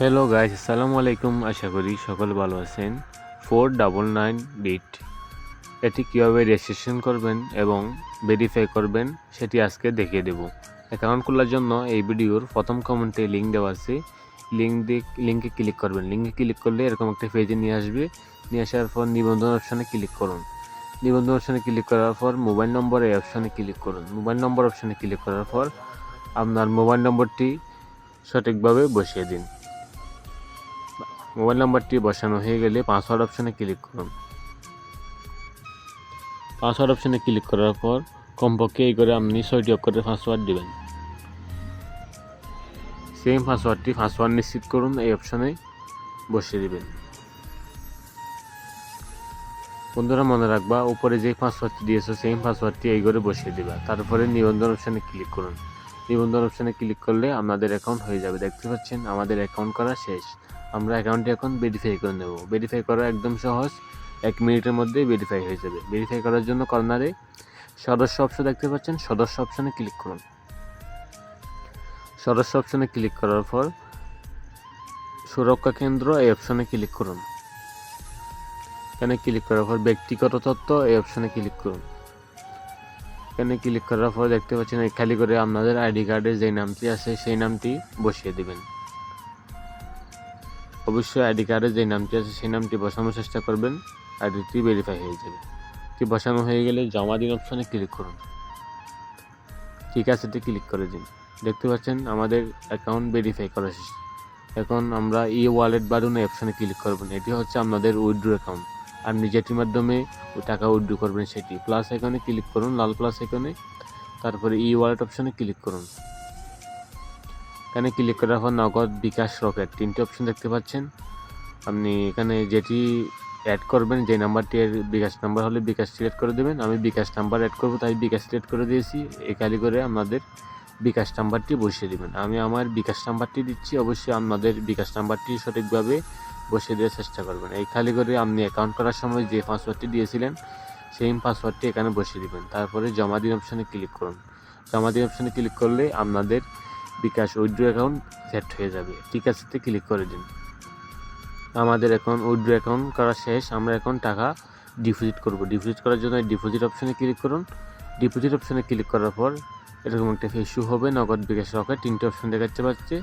Hello guys আসসালামু আলাইকুম আশা করি সকল ভালো আছেন। ফোর ডাবল নাইন বিট এটি কীভাবে রেজিস্ট্রেশন করবেন এবং ভেরিফাই করবেন, সেটি আজকে দেখিয়ে দেব। অ্যাকাউন্ট খোলার জন্য এই ভিডিওর প্রথম কমেন্টে লিঙ্ক দেওয়া আছে। লিঙ্ক দিয়ে লিঙ্কে ক্লিক করবেন। লিঙ্কে ক্লিক করলে এরকম একটা পেজে নিয়ে আসবে। নিয়ে আসার পর নিবন্ধন অপশানে ক্লিক করুন। নিবন্ধন অপশানে ক্লিক করার পর মোবাইল নম্বর এই অপশানে ক্লিক করুন। মোবাইল নম্বর অপশানে ক্লিক করার পর আপনার মোবাইল নম্বরটি সঠিকভাবে বসিয়ে দিন। মোবাইল নাম্বারটি বসানো হয়ে গেলে পাসওয়ার্ড অপশানে ক্লিক করুন। পাসওয়ার্ড অপশানে ক্লিক করার পর কমপক্ষে এই করে আপনি ছয়টি অক্ষরের পাসওয়ার্ড দেবেন। সেম পাসওয়ার্ডটি পাসওয়ার্ড নিশ্চিত করুন, এই অপশানে বসিয়ে দিবেন। বন্ধুরা, মনে রাখবা, উপরে যে পাসওয়ার্ডটি দিয়েছ সেম পাসওয়ার্ডটি এই করে বসিয়ে দিবা। তারপরে নিবন্ধন অপশানে ক্লিক করুন। নিবন্ধন অপশানে ক্লিক করলে আপনাদের অ্যাকাউন্ট হয়ে যাবে। দেখতে পাচ্ছেন, আমাদের অ্যাকাউন্ট করা শেষ। আমরা অ্যাকাউন্টটি এখন ভেরিফাই করে নেব। ভেরিফাই করা একদম সহজ। এক মিনিটের মধ্যেই ভেরিফাই হয়ে যাবে। ভেরিফাই করার জন্য কর্নারে সদস্য অপশন দেখতে পাচ্ছেন। সদস্য অপশনে ক্লিক করুন। সদস্য অপশনে ক্লিক করার পর সুরক্ষা কেন্দ্র এই অপশনে ক্লিক করুন। এখানে ক্লিক করার পর ব্যক্তিগত তথ্য এই অপশনে ক্লিক করুন। এখানে ক্লিক করার পর দেখতে পাচ্ছেন খালি করে আপনাদের আইডি কার্ডে যে নামটি আছে, সেই নামটি বসিয়ে দেবেন। অবশ্যই আইডি কার্ডে যে নামটি আছে সেই নামটি বসানোর চেষ্টা করবেন আইডিটি ভেরিফাই হয়ে যাবে। এটি বসানো হয়ে গেলে জমা দিন অপশনে ক্লিক করুন। ঠিক আছে, এটি ক্লিক করে দিন। দেখতে পাচ্ছেন, আমাদের অ্যাকাউন্ট ভেরিফাই করা শেষ। এখন আমরা ই ওয়ালেট বাড়ুন অপশনে ক্লিক করবেন এটি হচ্ছে আপনাদের উইড্রো অ্যাকাউন্ট আর নিজেটির মাধ্যমে টাকা উইড্রো করবেন সেটি। প্লাস এখানে ক্লিক করুন, লাল প্লাস এখানে তারপরে ই ওয়ালেট অপশনে ক্লিক করুন। এখানে ক্লিক করার পর নগদ বিকাশ রকেট তিনটি অপশন দেখতে পাচ্ছেন। আপনি এখানে যেটি অ্যাড করবেন, যে নাম্বারটি এর বিকাশ নাম্বার হলে বিকাশ সিলেক্ট করে দেবেন। আমি বিকাশ নাম্বার অ্যাড করব, তাই বিকাশ সিলেক্ট করে দিয়েছি। এই খালি করে আপনাদের বিকাশ নাম্বারটি বসিয়ে দেবেন। আমি আমার বিকাশ নাম্বারটি দিচ্ছি, অবশ্যই আপনাদের বিকাশ নাম্বারটি সঠিকভাবে বসিয়ে দেওয়ার চেষ্টা করবেন। এই খালি করে আপনি অ্যাকাউন্ট করার সময় যে পাসওয়ার্ডটি দিয়েছিলেন সেই পাসওয়ার্ডটি এখানে বসিয়ে দিবেন। তারপরে জমা দিন অপশানে ক্লিক করুন। জমা দিন অপশানে ক্লিক করলে আপনাদের বিকাশ উইড্রো অ্যাকাউন্ট সেট হয়ে যাবে। ঠিক আছে ক্লিক করে দিন। আমাদের এখন উইড্রো অ্যাকাউন্ট করা শেষ। আমরা এখন টাকা ডিপোজিট করব। ডিপোজিট করার জন্য ডিপোজিট অপশানে ক্লিক করুন। ডিপোজিট অপশানে ক্লিক করার পর এরকম একটা ইস্যু হবে, নগদ বিকাশ রকেট। তিনটে অপশন দেখাতে পাচ্ছে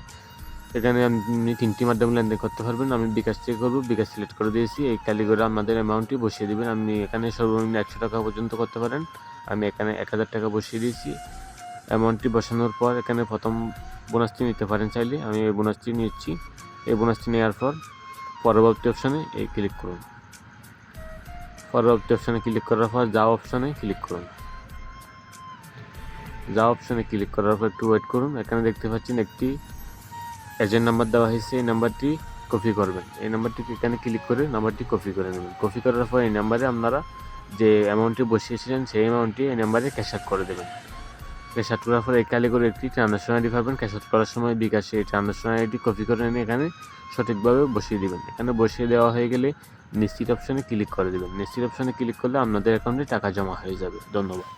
এখানে আপনি তিনটি মাধ্যমে লেনদেন করতে পারবেন। আমি বিকাশ থেকে করব। বিকাশ সিলেক্ট করে দিয়েছি। এই কালি করে আমাদের অ্যামাউন্টটি বসিয়ে দেবেন। আপনি এখানে সর্বনিম্ন একশো টাকা পর্যন্ত করতে পারেন। আমি এখানে এক হাজার টাকা বসিয়ে দিয়েছি। অ্যামাউন্টটি বসানোর পর এখানে প্রথম বোনাসটি নিতে পারেন চাইলে। আমি এই বোনাসটি নিচ্ছি। এই বোনাসটি নেওয়ার পর পরবর্তী অপশানে এই ক্লিক করুন। পরবর্তী অপশানে ক্লিক করার পর যা অপশানে ক্লিক করুন। যা অপশানে ক্লিক করার পর একটু ওয়েট করুন। এখানে দেখতে পাচ্ছেন একটি এজেন্ট নাম্বার দেওয়া হয়েছে। এই নাম্বারটি কপি করবেন। এই নাম্বারটি এখানে ক্লিক করে নাম্বারটি কপি করে নেবেন। কপি করার পর এই নাম্বারে আপনারা যে অ্যামাউন্টটি বসিয়েছিলেন, সেই অ্যামাউন্টটি এই নাম্বারে ক্যাশ আউট করে দেবেন। আউট করার পর এই করে একটি ট্রানজাকশন আইডি পাবেন ক্যাশ করার সময় বিকাশে এই ট্রানজাকশন আইডি কপি করে নিয়ে এখানে সঠিকভাবে বসিয়ে দেবেন। এখানে বসিয়ে দেওয়া হয়ে গেলে নিশ্চিত অপশানে ক্লিক করে দেবেন। নিশ্চিত অপশানে ক্লিক করলে আপনাদের অ্যাকাউন্টে টাকা জমা হয়ে যাবে। ধন্যবাদ।